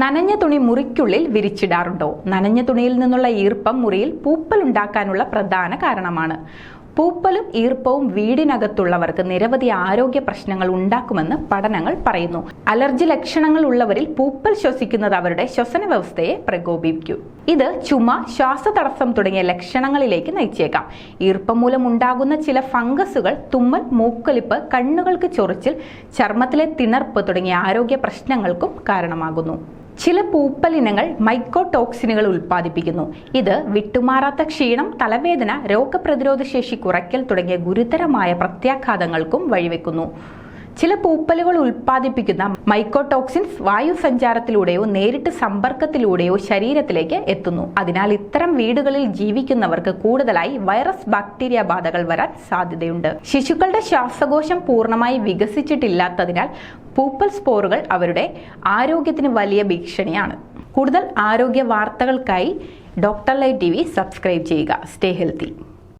നനഞ്ഞ തുണി മുറിക്കുള്ളിൽ വിരിച്ചിടാറുണ്ടോ? നനഞ്ഞ തുണിയിൽ നിന്നുള്ള ഈർപ്പം മുറിയിൽ പൂപ്പൽ ഉണ്ടാക്കാനുള്ള പ്രധാന കാരണമാണ്. പൂപ്പലും ഈർപ്പവും വീടിനകത്തുള്ളവർക്ക് നിരവധി ആരോഗ്യ പ്രശ്നങ്ങൾ ഉണ്ടാക്കുമെന്ന് പഠനങ്ങൾ പറയുന്നു. അലർജി ലക്ഷണങ്ങൾ ഉള്ളവരിൽ പൂപ്പൽ ശ്വസിക്കുന്നത് അവരുടെ ശ്വസന വ്യവസ്ഥയെ പ്രകോപിപ്പിക്കും. ഇത് ചുമ ശ്വാസതടസ്സം തുടങ്ങിയ ലക്ഷണങ്ങളിലേക്ക് നയിച്ചേക്കാം. ഈർപ്പം മൂലം ഉണ്ടാകുന്ന ചില ഫംഗസുകൾ തുമ്മൽ മൂക്കൊലിപ്പ് കണ്ണുകൾക്ക് ചൊറിച്ചിൽ ചർമ്മത്തിലെ തിണർപ്പ് തുടങ്ങിയ ആരോഗ്യ പ്രശ്നങ്ങൾക്കും കാരണമാകുന്നു. ചില പൂപ്പലിനങ്ങൾ മൈക്കോടോക്സിനുകൾ ഉൽപ്പാദിപ്പിക്കുന്നു. ഇത് വിട്ടുമാറാത്ത ക്ഷീണം തലവേദന രോഗപ്രതിരോധ ശേഷി കുറയ്ക്കൽ തുടങ്ങിയ ഗുരുതരമായ പ്രത്യാഘാതങ്ങൾക്കും വഴിവെക്കുന്നു. ചില പൂപ്പലുകൾ ഉൽപ്പാദിപ്പിക്കുന്ന മൈക്കോടോക്സിൻസ് വായു സഞ്ചാരത്തിലൂടെയോ നേരിട്ട് സമ്പർക്കത്തിലൂടെയോ ശരീരത്തിലേക്ക് എത്തുന്നു. അതിനാൽ ഇത്തരം വീടുകളിൽ ജീവിക്കുന്നവർക്ക് കൂടുതലായി വൈറസ് ബാക്ടീരിയ ബാധകൾ വരാൻ സാധ്യതയുണ്ട്. ശിശുക്കളുടെ ശ്വാസകോശം പൂർണമായി വികസിച്ചിട്ടില്ലാത്തതിനാൽ പൂപ്പൽ സ്പോറുകൾ അവരുടെ ആരോഗ്യത്തിന് വലിയ ഭീഷണിയാണ്. കൂടുതൽ ആരോഗ്യ വാർത്തകൾക്കായി doctor live T V subscribe ചെയ്യുക. Stay healthy.